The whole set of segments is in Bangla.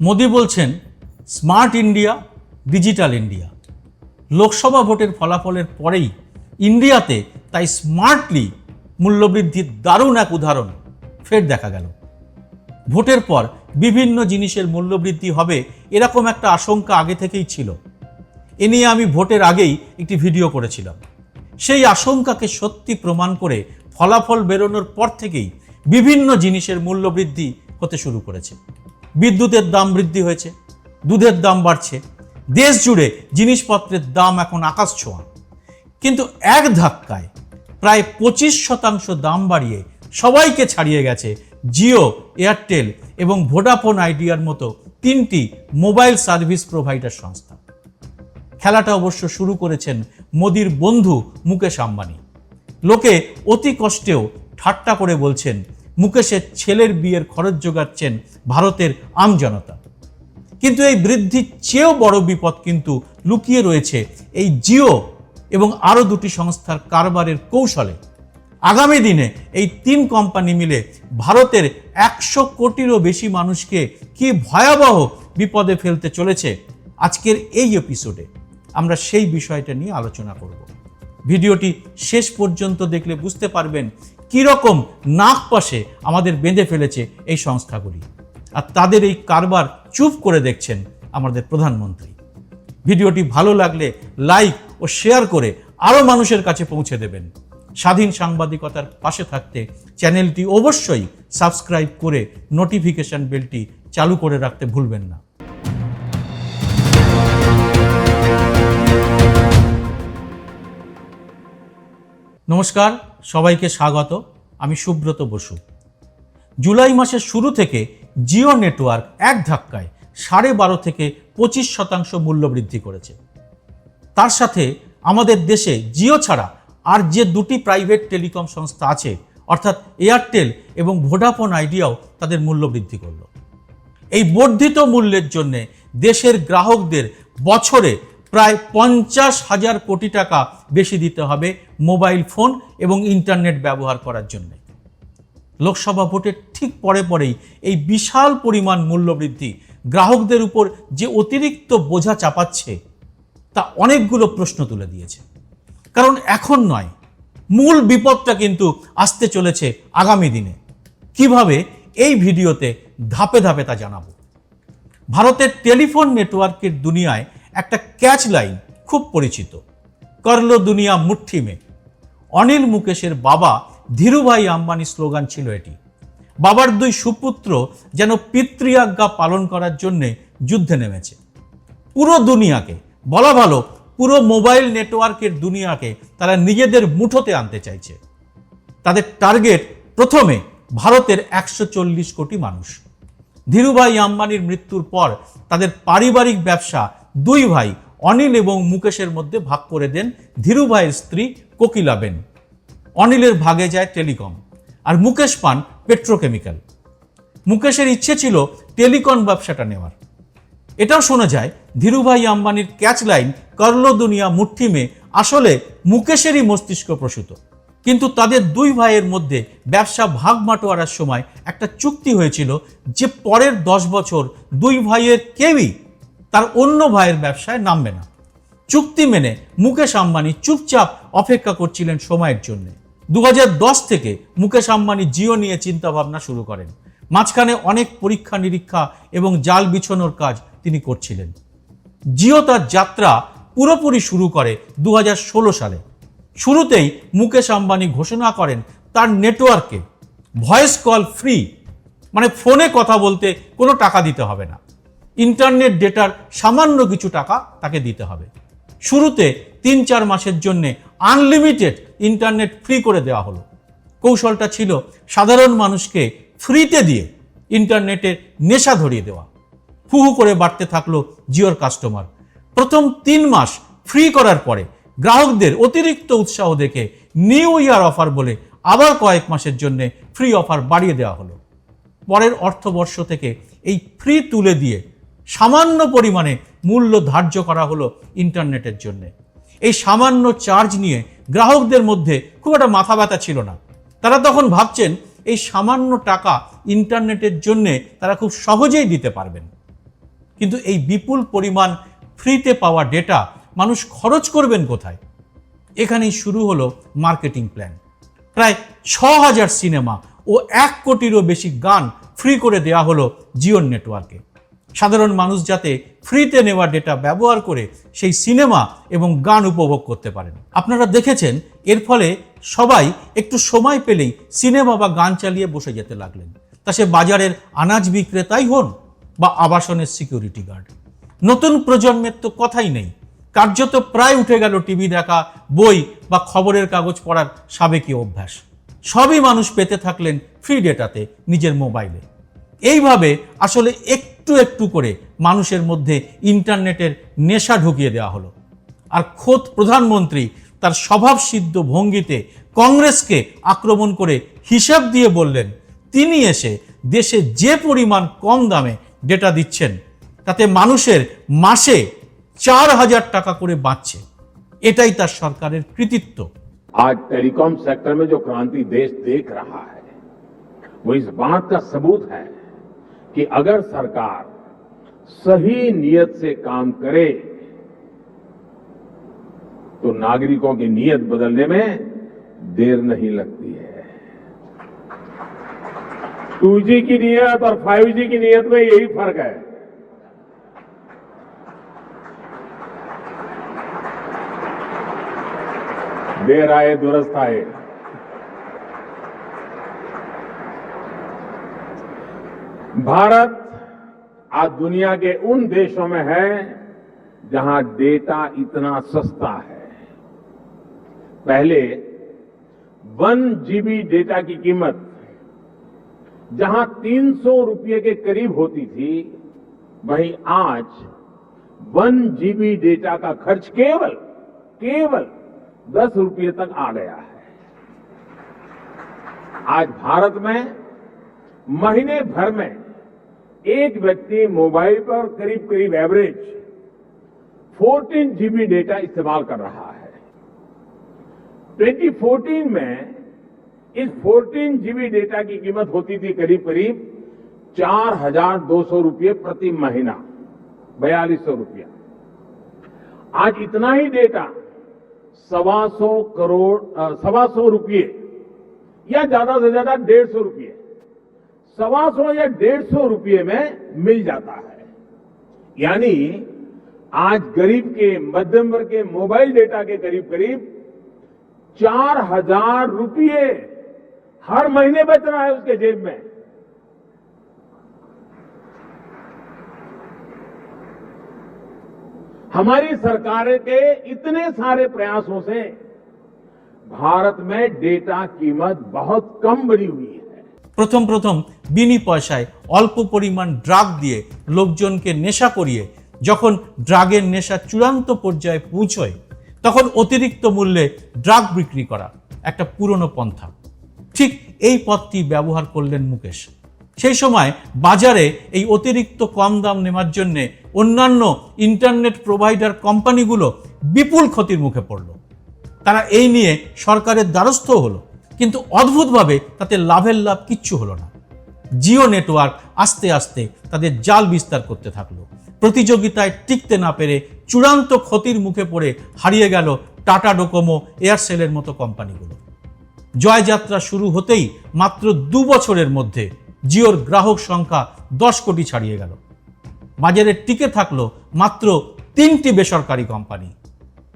মোদি বলছেন, smart India, digital India. Lok Sabha ভোটের ফলাফলের পরেই ইন্ডিয়াতে তাই স্মার্টলি মূল্যবৃদ্ধির দারুণ এক উদাহরণ ফের দেখা গেল। ভোটের পর বিভিন্ন জিনিসের মূল্যবৃদ্ধি হবে এরকম একটা আশঙ্কা আগে থেকেই ছিল। এ নিয়ে আমি ভোটের আগেই একটি ভিডিও করেছিলাম। সেই আশঙ্কাকে সত্যি প্রমাণ করে ফলাফল বেরোনোর পর থেকেই বিভিন্ন জিনিসের মূল্য বৃদ্ধি হতে শুরু করেছে। বিদ্যুতের দাম বৃদ্ধি হয়েছে, দুধের দাম বাড়ছে, দেশ জুড়ে জিনিসপত্রের দাম এখন আকাশ ছোঁয়া। কিন্তু এক ধাক্কায় প্রায় পঁচিশ শতাংশ দাম বাড়িয়ে সবাইকে ছাড়িয়ে গেছে জিও, এয়ারটেল এবং ভোডাফোন আইডিয়ার মতো তিনটি মোবাইল সার্ভিস প্রোভাইডার সংস্থা। খেলাটা অবশ্য শুরু করেছেন মোদির বন্ধু মুকেশ আম্বানি। লোকে অতি কষ্টেও ঠাট্টা করে বলছেন মুকেশের ছেলের বিয়ের খরচ যোগাচ্ছেন ভারতের আমজনতা কিন্তু এই বৃদ্ধির চেয়েও বড় বিপদ কিন্তু লুকিয়ে রয়েছে এই জিও এবং আরও দুটি সংস্থার কারবারের কৌশলে। আগামী দিনে এই তিন কোম্পানি মিলে ভারতের একশো কোটিরও বেশি মানুষকে কি ভয়াবহ বিপদে ফেলতে চলেছে আজকের এই এপিসোডে আমরা সেই বিষয়টা নিয়ে আলোচনা করব। ভিডিওটি শেষ পর্যন্ত দেখলে বুঝতে পারবেন কীরকম নাক পাশে আমাদের বেঁধে ফেলেছে এই সংস্থাগুলি। আর তাদের এই কারবার চুপ করে দেখছেন আমাদের প্রধানমন্ত্রী। ভিডিওটি ভালো লাগলে লাইক ও শেয়ার করে আরও মানুষের কাছে পৌঁছে দেবেন। স্বাধীন সাংবাদিকতার পাশে থাকতে চ্যানেলটি অবশ্যই সাবস্ক্রাইব করে নোটিফিকেশন বেলটি চালু করে রাখতে ভুলবেন না। নমস্কার সবাইকে স্বাগত, আমি সুব্রত বসু। জুলাই মাসের শুরু থেকে জিও নেটওয়ার্ক এক ধাক্কায় সাড়ে বারো থেকে পঁচিশ শতাংশ মূল্য বৃদ্ধি করেছে। তার সাথে আমাদের দেশে জিও ছাড়া আর যে দুটি প্রাইভেট টেলিকম সংস্থা আছে, অর্থাৎ এয়ারটেল এবং ভোডাফোন আইডিয়াও তাদের মূল্য বৃদ্ধি করল। এই বর্ধিত মূল্যের জন্যে দেশের গ্রাহকদের বছরে প্রায় পঞ্চাশ হাজার কোটি টাকা বেশি দিতে হবে মোবাইল ফোন এবং ইন্টারনেট ব্যবহার করার জন্য। লোকসভা ভোটের ঠিক পরে পরেই এই বিশাল পরিমাণ মূল্যবৃদ্ধি গ্রাহকদের উপর যে অতিরিক্ত বোঝা চাপাচ্ছে, তা অনেকগুলো প্রশ্ন তুলে দিয়েছে। কারণ এখন নয়, মূল বিপদটা কিন্তু আসতে চলেছে আগামী দিনে। কীভাবে এই ভিডিওতে ধাপে ধাপে তা জানাব? ভারতের টেলিফোন নেটওয়ার্কের দুনিয়ায় একটা ক্যাচ লাইন খুব পরিচিত। করল দুনিয়া মুঠি মে অনিল মুকেশের বাবা ধীরুভাই আম্বানি স্লোগান ছিল এটি। বাবার দুই সুপুত্র যেন পিতৃআজ্ঞা পালন করার জন্য যুদ্ধে নেমেছে। পুরো দুনিয়াকে, বলা ভালো, পুরো মোবাইল নেটওয়ার্কের দুনিয়াকে তারা নিজেদের মুঠোতে আনতে চাইছে। তাদের টার্গেট, প্রথমে ভারতের একশো চল্লিশ কোটি মানুষ। ধীরুভাই আম্বানির মৃত্যুর পর তাদের পারিবারিক ব্যবসা দুই ভাই, অনিল এবং মুকেশের মধ্যে ভাগ করে দেন ধীরুভাইয়ের স্ত্রী কোকিলাবেন অনিলের ভাগে যায় টেলিকম আর মুকেশ পান পেট্রোকেমিক্যাল। মুকেশের ইচ্ছে ছিল টেলিকম ব্যবসাটা নেওয়ার। এটাও শোনা যায় ধীরুভাই আম্বানির ক্যাচ লাইন করল দুনিয়া মুঠি মে আসলে মুকেশেরই মস্তিষ্ক প্রসূত। কিন্তু তাদের দুই ভাইয়ের মধ্যে ব্যবসা ভাগ বাটোয়ারার সময় একটা চুক্তি হয়েছিল যে পরের দশ বছর দুই ভাইয়ের কেউই তার অন্য ভাইয়ের ব্যবসায় নামবে না। চুক্তি মেনে মুকেশ আম্বানি চুপচাপ অপেক্ষা করছিলেন সময়ের জন্য। দু হাজার দশ থেকে মুকেশ আম্বানি জিও নিয়ে চিন্তা ভাবনা শুরু করেন। মাঝখানে অনেক পরীক্ষা নিরীক্ষা এবং জাল বিছানোর কাজ তিনি করছিলেন। জিও তার যাত্রা পুরোপুরি শুরু করে দু হাজার ষোলো সালে। শুরুতেই মুকেশ আম্বানি ঘোষণা করেন তার নেটওয়ার্কে ভয়েস কল ফ্রি মানে ফোনে কথা বলতে কোনো টাকা দিতে হবে না। ইন্টারনেট ডেটার সামান্য কিছু টাকা তাকে দিতে হবে। শুরুতে তিন চার মাসের জন্য আনলিমিটেড ইন্টারনেট ফ্রি করে দেওয়া হলো। কৌশলটা ছিল সাধারণ মানুষকে ফ্রিতে দিয়ে ইন্টারনেটের নেশা ধরিয়ে দেওয়া। হু হু করে বাড়তে থাকল জিওর কাস্টমার। প্রথম তিন মাস ফ্রি করার পরে গ্রাহকদের অতিরিক্ত উৎসাহ দেখে নিউ ইয়ার অফার বলে আবার কয়েক মাসের জন্য ফ্রি অফার বাড়িয়ে দেওয়া হলো। পরের অর্থবর্ষ থেকে এই ফ্রি তুলে দিয়ে সামান্য পরিমাণে মূল্য ধার্য করা হলো ইন্টারনেটের জন্য। এই সামান্য চার্জ নিয়ে গ্রাহকদের মধ্যে খুব একটা মাথা ব্যথা ছিল না। তারা তখন ভাবছেন, এই সামান্য টাকা ইন্টারনেটের জন্যে তারা খুব সহজেই দিতে পারবেন। কিন্তু এই বিপুল পরিমাণ ফ্রিতে পাওয়া ডেটা মানুষ খরচ করবেন কোথায়? এখানেই শুরু হলো মার্কেটিং প্ল্যান। প্রায় ছ হাজার সিনেমা ও এক কোটিরও বেশি গান ফ্রি করে দেওয়া হলো জিওর নেটওয়ার্কে। সাধারণ মানুষ যাতে ফ্রিতে নেওয়া ডেটা ব্যবহার করে সেই সিনেমা এবং গান উপভোগ করতে পারেন। আপনারা দেখেছেন, এর ফলে সবাই একটু সময় পেলেই সিনেমা বা গান চালিয়ে বসে যেতে লাগলেন। তা সে বাজারের আনাজ বিক্রেতাই হন বা আবাসনের সিকিউরিটি গার্ড নতুন প্রজন্মের তো কথাই নেই। কার্যত প্রায় উঠে গেল টিভি দেখা, বই বা খবরের কাগজ পড়ার সাবেকি অভ্যাস। সবই মানুষ পেতে থাকলেন ফ্রি ডেটাতে নিজের মোবাইলে এইভাবে আসলে একটু একটু করে মানুষের মধ্যে ইন্টারনেটের নেশা ঢুকিয়ে দেওয়া হলো আর খোদ প্রধানমন্ত্রী তার স্বভাবসিদ্ধ ভঙ্গিতে কংগ্রেসকে আক্রমণ করে হিসাব দিয়ে বললেন তিনি এসে দেশে যে পরিমাণ কম দামে ডেটা দিচ্ছেন তাতে মানুষের মাসে চার হাজার টাকা করে বাঁচছে এটাই তার সরকারের কৃতিত্ব आज टेलीकॉम सेक्टर में जो क्रांति देश देख रहा है वो इस बात का सबूत है कि अगर सरकार सही नियत से काम करे तो नागरिकों की नियत बदलने में देर नहीं लगती है। 2G की नियत और 5G की नियत में यही फ़र्क है। देर आए, दुरुस्त आए। भारत आज दुनिया के उन देशों में है जहाँ डेटा इतना सस्ता है। पहले वन जीबी डेटा की कीमत जहाँ 300 रुपए के करीब होती थी, वहीं आज वन जीबी डेटा का खर्च केवल केवल दस रुपये तक आ गया है। आज भारत में महीने भर में एक व्यक्ति मोबाइल पर करीब करीब एवरेज 14 जीबी डेटा इस्तेमाल कर रहा है। 2014 में इस 14 जीबी डेटा की कीमत होती थी करीब करीब चार हज़ार दो सौ रुपये प्रति महीना, बयालीस सौ रुपया। आज इतना ही डेटा सवा सौ करोड़ सवा सौ रुपये या ज़्यादा से ज़्यादा डेढ़ सौ रुपये। सवा सौ या डेढ़ सौ रुपये में मिल जाता है। यानी आज गरीब के, मध्यम वर्ग के, मोबाइल डेटा के करीब करीब चार हज़ार रुपये हर महीने बच रहा है उसके जेब में। हमारी सरकार के इतने सारे प्रयासों से भारत में डेटा कीमत बहुत कम बनी हुई है। প্রথম প্রথম বিনি পয়সায় অল্প পরিমাণ ড্রাগ দিয়ে লোকজনকে নেশা করিয়ে যখন ড্রাগের নেশা চূড়ান্ত পর্যায়ে পৌঁছয়, তখন অতিরিক্ত মূল্যে ড্রাগ বিক্রি করা একটা পুরনো পন্থা। ঠিক এই পথটি ব্যবহার করলেন মুকেশ। সেই সময় বাজারে এই অতিরিক্ত কম দাম নেওয়ার জন্যে অন্যান্য ইন্টারনেট প্রোভাইডার কোম্পানিগুলো বিপুল ক্ষতির মুখে পড়ল। তারা এই নিয়ে সরকারের দ্বারস্থ হলো। কিন্তু অদ্ভুতভাবে তাতে লাভের লাভ কিচ্ছু হলো না। জিও নেটওয়ার্ক আস্তে আস্তে তাদের জাল বিস্তার করতে থাকল। প্রতিযোগিতায় টিকতে না পেরে চূড়ান্ত ক্ষতির মুখে পড়ে হারিয়ে গেল টাটা ডোকোমো এয়ারসেলের মতো কোম্পানিগুলো। জয়যাত্রা শুরু হতেই মাত্র দু বছরের মধ্যে জিওর গ্রাহক সংখ্যা দশ কোটি ছাড়িয়ে গেল। বাজারে টিকে থাকল মাত্র তিনটি বেসরকারি কোম্পানি।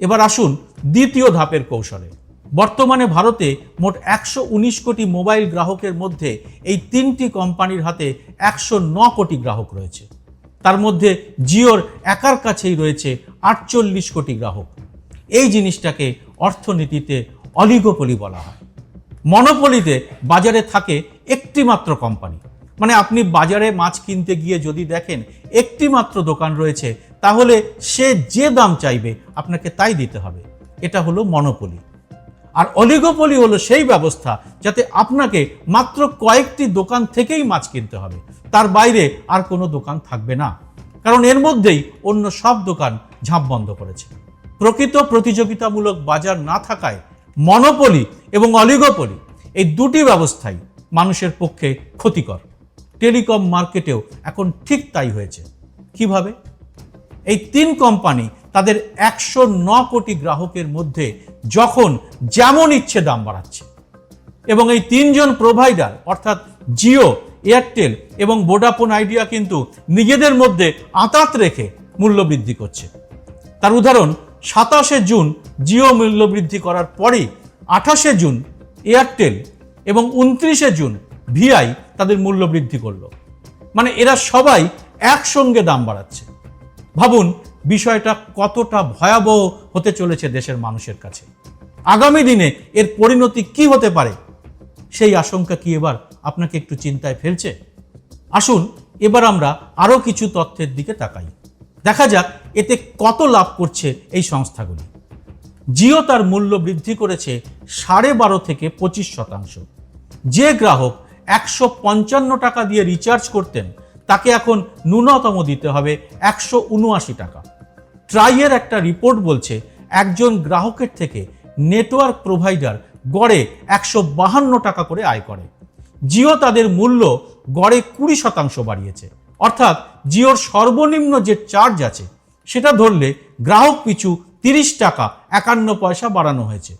এবার আসুন দ্বিতীয় ধাপের কৌশলে। বর্তমানে ভারতে মোট একশো উনিশ কোটি মোবাইল গ্রাহকের মধ্যে এই তিনটি কোম্পানির হাতে একশো কোটি গ্রাহক রয়েছে। তার মধ্যে জিওর একার কাছেই রয়েছে আটচল্লিশ কোটি গ্রাহক। এই জিনিসটাকে অর্থনীতিতে অলিগোপলি বলা হয়। মনোপলিতে বাজারে থাকে একটিমাত্র কোম্পানি। মানে আপনি বাজারে মাছ কিনতে গিয়ে যদি দেখেন একটিমাত্র দোকান রয়েছে, তাহলে সে যে দাম চাইবে আপনাকে তাই দিতে হবে। এটা হলো মনোপলি। আর অলিগোপলি হলো সেই ব্যবস্থা যাতে আপনাকে মাত্র কয়েকটি দোকান থেকেই মাছ কিনতে হবে। তার বাইরে আর কোনো দোকান থাকবে না। কারণ এর মধ্যেই অন্য সব দোকান ঝাঁপ বন্ধ করেছে। প্রকৃত প্রতিযোগিতামূলক বাজার না থাকায় মনোপলি এবং অলিগোপলি এই দুটি ব্যবস্থাই মানুষের পক্ষে ক্ষতিকর। টেলিকম মার্কেটেও এখন ঠিক তাই হয়েছে। কীভাবে? এই তিন কোম্পানি তাদের একশো ন কোটি গ্রাহকের মধ্যে যখন যেমন ইচ্ছে দাম বাড়াচ্ছে এবং এই তিনজন প্রোভাইডার অর্থাৎ জিও এয়ারটেল এবং ভোডাফোন আইডিয়া কিন্তু নিজেদের মধ্যে আঁতাত রেখে মূল্য বৃদ্ধি করছে। তার উদাহরণ, সাতাশে জুন জিও মূল্য বৃদ্ধি করার পরেই আঠাশে জুন এয়ারটেল এবং উনত্রিশে জুন ভিআই তাদের মূল্য বৃদ্ধি করল। মানে এরা সবাই একসঙ্গে দাম বাড়াচ্ছে। ভাবুন বিষয়টা কতটা ভয়াবহ হতে চলেছে দেশের মানুষের কাছে। আগামী দিনে এর পরিণতি কি হতে পারে, সেই আশঙ্কা কি এবার আপনাকে একটু চিন্তায় ফেলছে? আসুন, এবার আমরা আরও কিছু তথ্যের দিকে তাকাই। দেখা যাক এতে কত লাভ করছে এই সংস্থাগুলি। জিও তার মূল্য বৃদ্ধি করেছে সাড়ে বারো থেকে পঁচিশ শতাংশ। যে গ্রাহক একশো পঞ্চান্ন টাকা দিয়ে রিচার্জ করতেন তাকে এখন ন্যূনতম দিতে হবে একশো উনআশি টাকা। ট্রাইয়ের একটা রিপোর্ট বলছে, একজন গ্রাহকের থেকে নেটওয়ার্ক প্রোভাইডার গড়ে একশো বাহান্ন টাকা করে আয় করে। জিও তাদের মূল্য গড়ে কুড়ি শতাংশ বাড়িয়েছে। অর্থাৎ জিওর সর্বনিম্ন যে চার্জ আছে, সেটা ধরলে গ্রাহক পিছু তিরিশ টাকা একান্ন পয়সা বাড়ানো হয়েছে।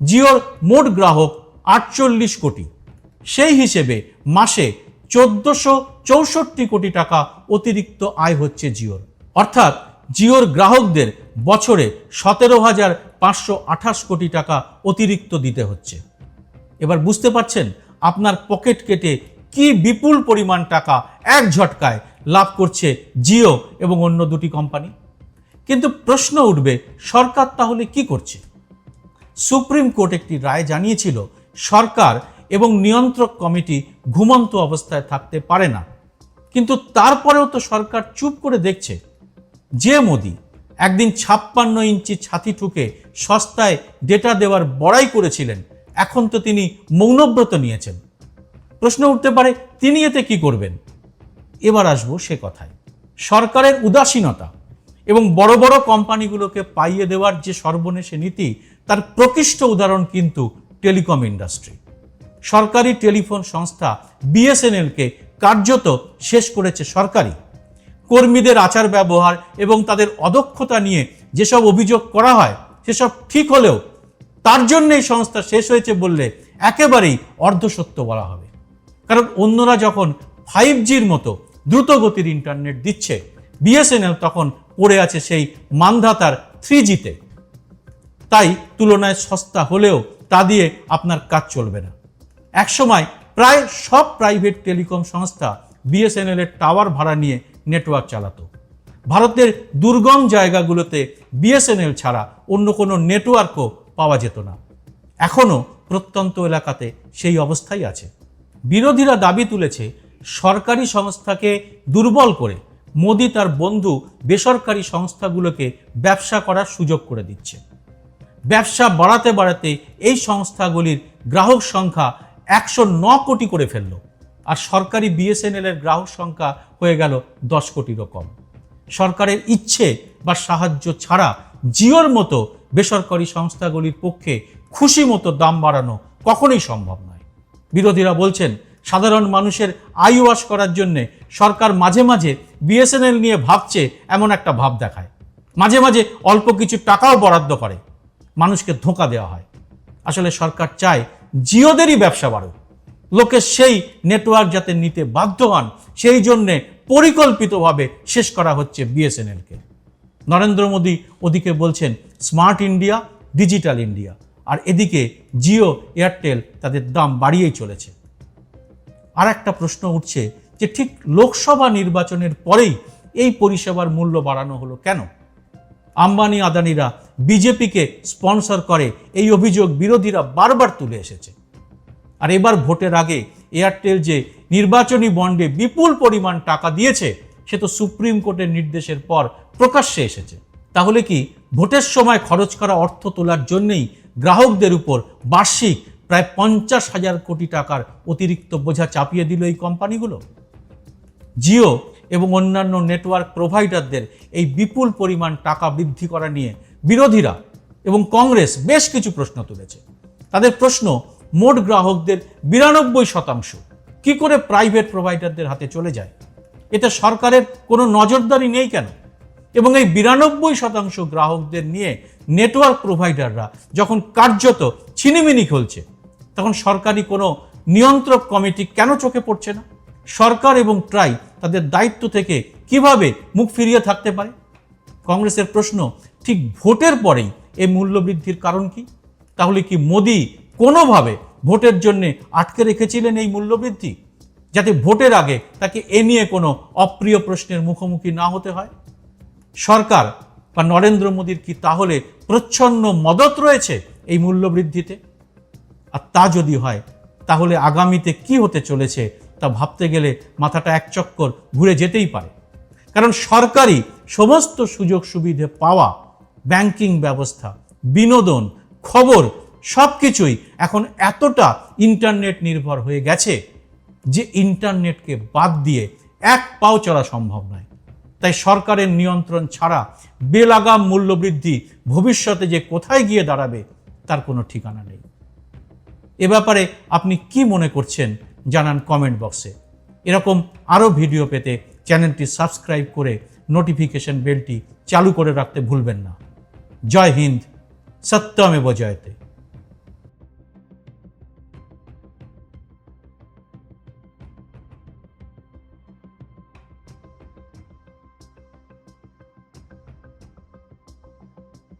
জিওর মোট গ্রাহক আটচল্লিশ কোটি। সেই হিসেবে মাসে চোদ্দশো চৌষট্টি কোটি টাকা অতিরিক্ত আয় হচ্ছে জিওর। অর্থাৎ জিওর গ্রাহকদের বছরে সতেরো হাজার পাঁচশো আঠাশ কোটি টাকা অতিরিক্ত দিতে হচ্ছে। এবার বুঝতে পারছেন আপনার পকেট কেটে কি বিপুল পরিমাণ টাকা এক ঝটকায় লাভ করছে জিও এবং অন্য দুটি কোম্পানি? কিন্তু প্রশ্ন উঠবে, সরকার তাহলে কি করছে? সুপ্রিম কোর্ট একটি রায় জানিয়েছিল, সরকার এবং নিয়ন্ত্রক কমিটি ঘুমন্ত অবস্থায় থাকতে পারে না। কিন্তু তারপরেও তো সরকার চুপ করে দেখছে যে মোদি একদিন ছাপ্পান্ন ইঞ্চি ছাতি ঠুকে সস্তায় ডেটা দেওয়ার বড়াই করেছিলেন, এখন তো তিনি মৌনব্রত নিয়েছেন। প্রশ্ন উঠতে পারে, তিনি এতে কি করবেন? এবার আসব সে কথায়। সরকারের উদাসীনতা এবং বড় বড় কোম্পানিগুলোকে পাইয়ে দেওয়ার যে সর্বনেশে নীতি, তার প্রকৃষ্ট উদাহরণ কিন্তু টেলিকম ইন্ডাস্ট্রি। সরকারি টেলিফোন সংস্থা বিএসএনএলকে কার্যত শেষ করেছে সরকারি কর্মীদের আচার ব্যবহার এবং তাদের অদক্ষতা নিয়ে যেসব অভিযোগ করা হয়, সেসব ঠিক হলেও তার জন্য এই সংস্থা শেষ হয়েছে বললে একেবারেই অর্ধসত্য বলা হবে। কারণ অন্যরা যখন ফাইভ জির মতো দ্রুত গতির ইন্টারনেট দিচ্ছে, বিএসএনএল তখন পড়ে আছে সেই মান্ধাতার থ্রি জিতে তাই তুলনায় সস্তা হলেও তা দিয়ে আপনার কাজ চলবে না। একসময় প্রায় সব প্রাইভেট টেলিকম সংস্থা বিএসএনএল এর টাওয়ার ভাড়া নিয়ে নেটওয়ার্ক চালাতো। ভারতের দুর্গম জায়গাগুলোতে বিএসএনএল ছাড়া অন্য কোনো নেটওয়ার্কও পাওয়া যেত না। এখনও প্রত্যন্ত এলাকাতে সেই অবস্থাই আছে। বিরোধীরা দাবি তুলেছে, সরকারি সংস্থাকে দুর্বল করে মোদি তার বন্ধু বেসরকারি সংস্থাগুলোকে ব্যবসা করার সুযোগ করে দিচ্ছে। ব্যবসা বাড়াতে বাড়াতে এই সংস্থাগুলির গ্রাহক সংখ্যা একশো ন কোটি করে ফেলল। আর সরকারি বিএসএনএল এর গ্রাহক সংখ্যা হয়ে গেল দশ কোটিরও কম সরকারের ইচ্ছে বা সাহায্য ছাড়া জিওর মতো বেসরকারি সংস্থাগুলির পক্ষে খুশি মতো দাম বাড়ানো কখনোই সম্ভব নয়। বিরোধীরা বলছেন, সাধারণ মানুষের আই ওয়াশ করার জন্যে সরকার মাঝে মাঝে বিএসএনএল নিয়ে ভাবছে এমন একটা ভাব দেখায়। মাঝে মাঝে অল্প কিছু টাকাও বরাদ্দ করে। মানুষকে ধোঁকা দেওয়া হয়। আসলে সরকার চায় জিওদেরই ব্যবসা বাড়ুক। লোকে সেই নেটওয়ার্ক যাতে নিতে বাধ্য হন, সেই জন্যে পরিকল্পিতভাবে শেষ করা হচ্ছে বিএসএনএলকে। নরেন্দ্র মোদী ওদিকে বলছেন, স্মার্ট ইন্ডিয়া, ডিজিটাল ইন্ডিয়া। আর এদিকে জিও, এয়ারটেল তাদের দাম বাড়িয়েই চলেছে। আর একটা প্রশ্ন উঠছে যে, ঠিক লোকসভা নির্বাচনের পরেই এই পরিষেবার মূল্য বাড়ানো হলো কেন? আম্বানি আদানিরা বিজেপিকে স্পন্সর করে এই অভিযোগ বিরোধীরা বারবার তুলে এসেছে। আর এবার ভোটের আগে এয়ারটেল যে নির্বাচনী বন্ডে বিপুল পরিমাণ টাকা দিয়েছে, সে তো সুপ্রিম কোর্টের নির্দেশের পর প্রকাশ্যে এসেছে। তাহলে কি ভোটের সময় খরচ করা অর্থ তোলার জন্যেই গ্রাহকদের উপর বার্ষিক প্রায় পঞ্চাশ হাজার কোটি টাকার অতিরিক্ত বোঝা চাপিয়ে দিল এই কোম্পানিগুলো? জিও এবং অন্যান্য নেটওয়ার্ক প্রোভাইডারদের এই বিপুল পরিমাণ টাকা বৃদ্ধি করা নিয়ে বিরোধীরা এবং কংগ্রেস বেশ কিছু প্রশ্ন তুলেছে। তাদের প্রশ্ন, মোট গ্রাহকদের বিরানব্বই শতাংশ কি করে প্রাইভেট প্রোভাইডারদের হাতে চলে যায়? এতে সরকারের কোনো নজরদারি নেই কেন? এবং এই বিরানব্বই শতাংশ গ্রাহকদের নিয়ে নেটওয়ার্ক প্রোভাইডাররা যখন কার্যত ছিনিমিনি খেলছে, তখন সরকারি কোনো নিয়ন্ত্রক কমিটি কেন চোখে পড়ছে না? সরকার এবং ট্রাই তাদের দায়িত্ব থেকে কীভাবে মুখ ফিরিয়ে থাকতে পারে? কংগ্রেসের প্রশ্ন, ঠিক ভোটের পরেই এই মূল্যবৃদ্ধির কারণ কি? তাহলে কি মোদি কোনোভাবে ভোটের জন্য আটকে রেখেছিলেন এই মূল্যবৃদ্ধি? যাতে ভোটের আগে তাকে এ নিয়ে কোনো অপ্রিয় প্রশ্নের মুখোমুখি না হতে হয়? সরকার বা নরেন্দ্র মোদীর কি তাহলে প্রচ্ছন্ন মদত রয়েছে এই মূল্যবৃদ্ধিতে? আর তা যদি হয়, তাহলে আগামীতে কি হতে চলেছে তা ভাবতে গেলে মাথাটা এক চক্কর ঘুরে যেতেই পারে। কারণ সরকারি সমস্ত সুযোগ সুবিধে পাওয়া, ব্যাংকিং ব্যবস্থা, বিনোদন, খবর সব কিছুই এখন এতটা ইন্টারনেট নির্ভর হয়ে গেছে যে ইন্টারনেটকে বাদ দিয়ে এক পাও চলা সম্ভব নয়। তাই সরকারের নিয়ন্ত্রণ ছাড়া বেলাগাম মূল্যবৃদ্ধি ভবিষ্যতে যে কোথায় গিয়ে দাঁড়াবে তার কোনো ঠিকানা নেই। এ ব্যাপারে আপনি কি মনে করছেন? জানান কমেন্ট বক্সে এরকম আরও ভিডিও পেতে চ্যানেলটি সাবস্ক্রাইব করে নোটিফিকেশন বেলটি চালু করে রাখতে ভুলবেন না। জয় হিন্দ, সত্যমেব জয়তে।